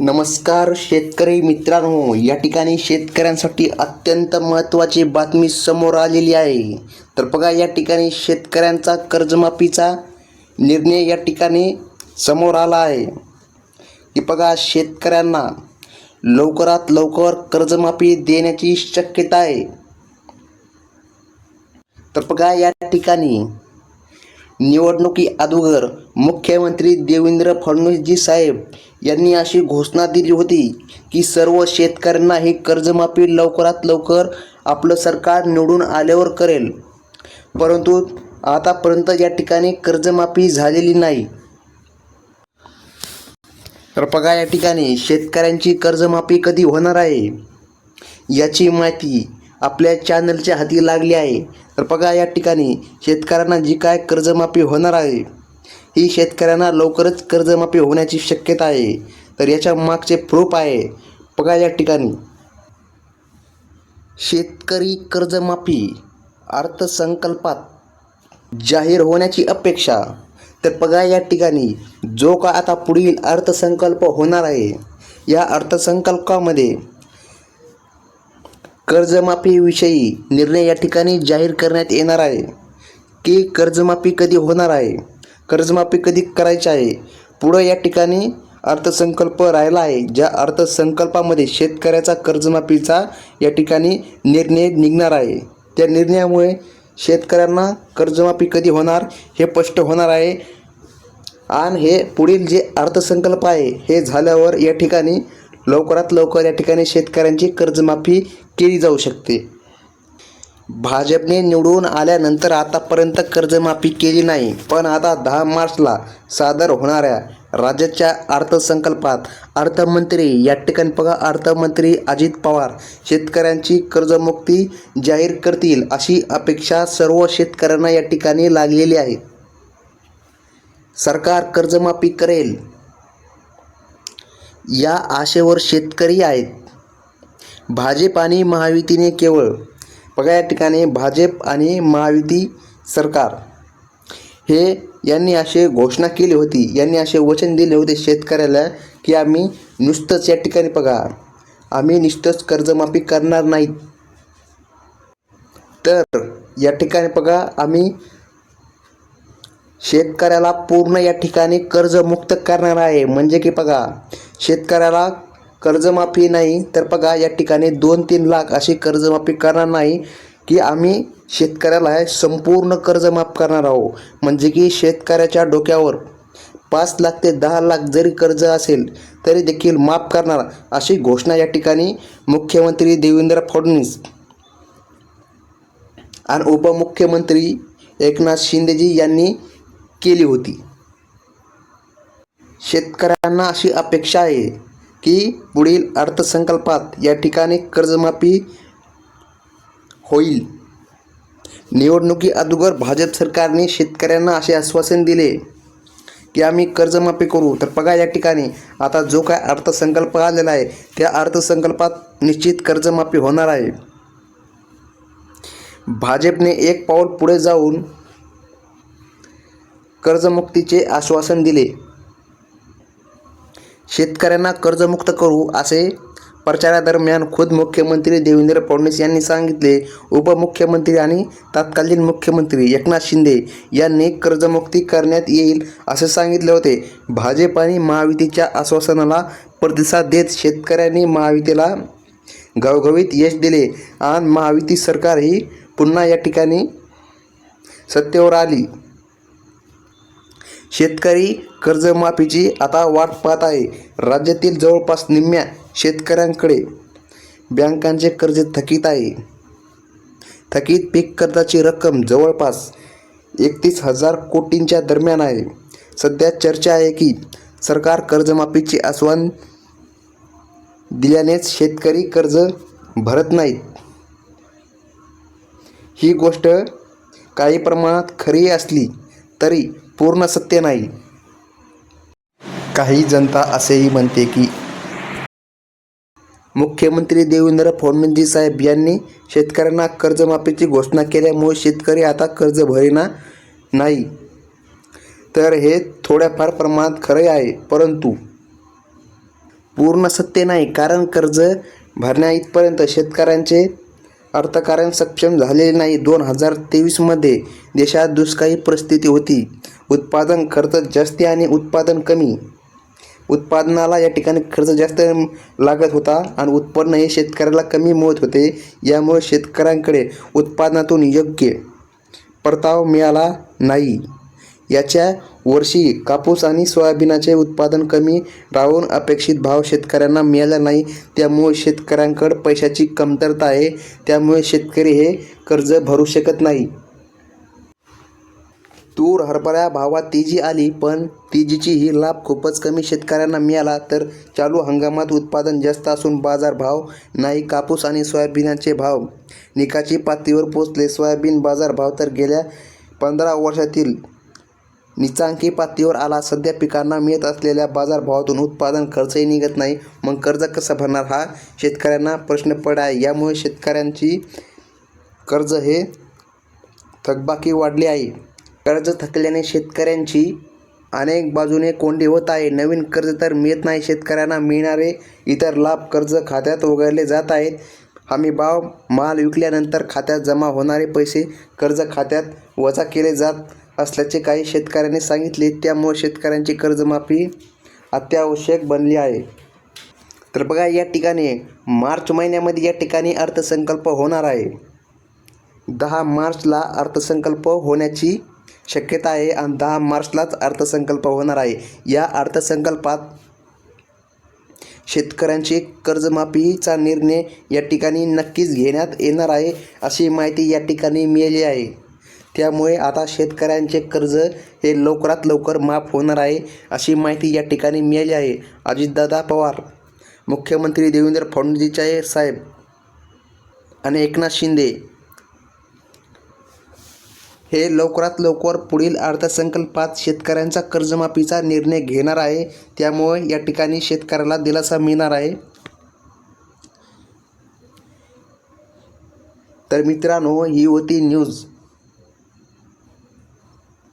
नमस्कार शेतकरी मित्रांनो या ठिकाणी शेतकऱ्यांसाठी अत्यंत महत्त्वाची बातमी समोर आलेली आहे. तर बघा या ठिकाणी शेतकऱ्यांचा कर्जमाफीचा निर्णय या ठिकाणी समोर आला आहे. की बघा शेतकऱ्यांना लवकरात लवकर कर्जमाफी देण्याची शक्यता आहे. तर बघा या ठिकाणी निवडणुकी अगोदर मुख्यमंत्री देवेंद्र फडणवीसजी साहेब यांनी अशी घोषणा दिली होती की सर्व शेतकऱ्यांना ही कर्जमाफी लवकरात लवकर आपलं सरकार निवडून आल्यावर करेल. परंतु आतापर्यंत या ठिकाणी कर्जमाफी झालेली नाही. तर बघा या ठिकाणी शेतकऱ्यांची कर्जमाफी कधी होणार आहे? याची माहिती आपल्या चॅनलच्या हाती लागली आहे. तर बघा या ठिकाणी शेतकऱ्यांना जी काय कर्जमाफी होणार आहे ही शेतकऱ्यांना लवकरच कर्जमाफी होण्याची शक्यता आहे. तर याच्या मागचे प्रूफ आहे. बघा या ठिकाणी. शेतकरी कर्जमाफी अर्थसंकल्पात जाहीर होण्याची अपेक्षा. तर बघा या ठिकाणी जो का आता पुढील अर्थसंकल्प होणार आहे या अर्थसंकल्पामध्ये कर्जमाफीविषयी निर्णय या ठिकाणी जाहीर करण्यात येणार आहे की कर्जमाफी कधी होणार आहे? कर्जमाफी कधी करायची आहे? पुढं या ठिकाणी अर्थसंकल्प राहिला आहे ज्या अर्थसंकल्पामध्ये शेतकऱ्याचा कर्जमाफीचा या ठिकाणी निर्णय निघणार आहे. त्या निर्णयामुळे शेतकऱ्यांना कर्जमाफी कधी होणार हे स्पष्ट होणार आहे. आणि हे पुढील जे अर्थसंकल्प आहे हे झाल्यावर या ठिकाणी लवकरात लवकर या ठिकाणी शेतकऱ्यांची कर्जमाफी केली जाऊ शकते. भाजपने निवडून आल्यानंतर आतापर्यंत कर्जमाफी केली नाही पण आता दहा मार्चला सादर होणाऱ्या राज्याच्या अर्थसंकल्पात अर्थमंत्री या ठिकाणी बघा अर्थमंत्री अजित पवार शेतकऱ्यांची कर्जमुक्ती जाहीर करतील अशी अपेक्षा सर्व शेतकऱ्यांना या ठिकाणी लागलेली आहे. सरकार कर्जमाफी करेल या आशेवर शेतकरी आहेत. भाजप आणि महायुतीने केवळ बघा या ठिकाणी भाजप आणि महायुती सरकार. हे यांनी असे घोषणा केली होती यांनी असे वचन दिले होते शेतकऱ्याला की आम्ही नुसतंच या ठिकाणी बघा आम्ही नुसतंच कर्जमाफी करणार नाहीत. तर या ठिकाणी बघा आम्ही शेतकऱ्याला पूर्ण या ठिकाणी कर्जमुक्त करणार आहे. म्हणजे की बघा शेतकऱ्याला कर्जमाफी नाही तर बघा या ठिकाणी दोन तीन लाख अशी कर्जमाफी करणार नाही की आम्ही शेतकऱ्याला हे संपूर्ण कर्जमाफ करणार आहोत. म्हणजे की शेतकऱ्याच्या डोक्यावर पाच लाख ते दहा लाख जरी कर्ज असेल तरी देखील माफ करणार अशी घोषणा या ठिकाणी मुख्यमंत्री देवेंद्र फडणवीस आणि उपमुख्यमंत्री एकनाथ शिंदेजी यांनी केली होती. शेतकऱ्यांना अशी अपेक्षा आहे की पुढील अर्थसंकल्पात या ठिकाणी कर्जमाफी होईल. निवडणुकी अगोदर भाजप सरकारने शेतकऱ्यांना असे आश्वासन दिले की आम्ही कर्जमाफी करू. तर बघा या ठिकाणी आता जो काय अर्थसंकल्प आलेला आहे त्या अर्थसंकल्पात निश्चित कर्जमाफी होणार आहे. भाजपने एक पाऊल पुढे जाऊन कर्जमुक्तीचे आश्वासन दिले. शेतकऱ्यांना कर्जमुक्त करू असे प्रचारादरम्यान खुद मुख्यमंत्री देवेंद्र फडणवीस यांनी सांगितले. उपमुख्यमंत्री आणि तत्कालीन मुख्यमंत्री एकनाथ शिंदे यांनी कर्जमुक्ती करण्यात येईल असे सांगितले होते. भाजप आणि महायुतीच्या आश्वासनाला प्रतिसाद देत शेतकऱ्यांनी महायुतीला घवघवीत यश दिले. आणि महायुती सरकार ही पुन्हा या ठिकाणी सत्तेवर आली. शेतकरी कर्जमाफीची आता वाट पाहत आहे. राज्यातील जवळपास निम्म्या शेतकऱ्यांकडे बँकांचे कर्ज थकीत आहे. थकीत पीक कर्जाची रक्कम जवळपास एकतीस हजार कोटींच्या दरम्यान आहे. सध्या चर्चा आहे की सरकार कर्जमाफीचे आश्वासन दिल्यानेच शेतकरी कर्ज भरत नाहीत. ही गोष्ट काही प्रमाणात खरी असली तरी पूर्ण सत्य नाही. काही जनता असेही म्हणते की मुख्यमंत्री देवेंद्र फडणवीस साहेब यांनी शेतकऱ्यांना कर्जमाफीची घोषणा केल्यामुळे शेतकरी आता कर्ज भरेना नाही. तर हे थोड्याफार प्रमाणात खरे आहे परंतु पूर्ण सत्य नाही कारण कर्ज भरण्या इथपर्यंत शेतकऱ्यांचे अर्थकारण सक्षम झालेले नाही. दोन हजार तेवीसमध्ये देशात दुष्काळी परिस्थिती होती. उत्पादन खर्च जास्ती आणि उत्पादन कमी. उत्पादनाला या ठिकाणी खर्च जास्त लागत होता आणि उत्पन्न हे शेतकऱ्याला कमी मिळत होते. यामुळे शेतकऱ्यांकडे उत्पादनातून योग्य परतावा मिळाला नाही. याच्या वर्षी कापूस आणि सोयाबीनाचे उत्पादन कमी राहून अपेक्षित भाव शेतकऱ्यांना मिळाला नाही. त्यामुळे शेतकऱ्यांकडे पैशाची कमतरता आहे. त्यामुळे शेतकरी हे कर्ज भरू शकत नाही. तूर हरभरा भावात तेजी आली पण तेजीची ही लाभ खूपच कमी शेतकऱ्यांना मिळाला. तर चालू हंगामात उत्पादन जास्त असून बाजारभाव नाही. कापूस आणि सोयाबीनचे भाव निकाची पातळीवर पोचले सोयाबीन बाजारभाव तर गेल्या पंधरा वर्षातील निचांकी पातळीवर आला. सध्या पिकांना मिळत असलेल्या बाजारभावातून उत्पादन खर्चही निघत नाही. मग कर्ज कसा भरणार हा शेतकऱ्यांना प्रश्न पड आहे यामुळे शेतकऱ्यांची कर्ज हे थकबाकी वाढली आहे. कर्ज थकल्याने शेतकऱ्यांची अनेक बाजूने कोंडी होत आहे. नवीन कर्ज तर मिळत नाही. शेतकऱ्यांना मिळणारे इतर लाभ कर्ज खात्यात वगळले जात आहेत. हमी भाव माल विकल्यानंतर खात्यात जमा होणारे पैसे कर्ज खात्यात वजा केले जात असल्याचे काही शेतकऱ्यांनी सांगितले त्यामुळे शेतकऱ्यांची कर्जमाफी अत्यावश्यक बनली आहे. तर बघा या ठिकाणी मार्च महिन्यामध्ये या ठिकाणी अर्थसंकल्प होणार आहे. दहा मार्चला अर्थसंकल्प होण्याची शक्यता आहे आणि दहा मार्चलाच अर्थसंकल्प होणार आहे. या अर्थसंकल्पात शेतकऱ्यांची कर्जमाफीचा निर्णय या ठिकाणी नक्कीच घेण्यात येणार आहे अशी माहिती या ठिकाणी मिळाली आहे. त्यामुळे आता शेतकऱ्यांचे कर्ज हे लवकरात लवकर माफ होणार आहे अशी माहिती या ठिकाणी मिळाली आहे. अजितदादा पवार मुख्यमंत्री देवेंद्र फडणवीसचे साहेब आणि एकनाथ शिंदे हे लवकरात लवकर पुढील अर्थसंकल्पात शेतकऱ्यांचा कर्जमाफीचा निर्णय घेणार आहे. त्यामुळे या ठिकाणी शेतकऱ्याला दिलासा मिळणार आहे. तर मित्रांनो ही होती न्यूज.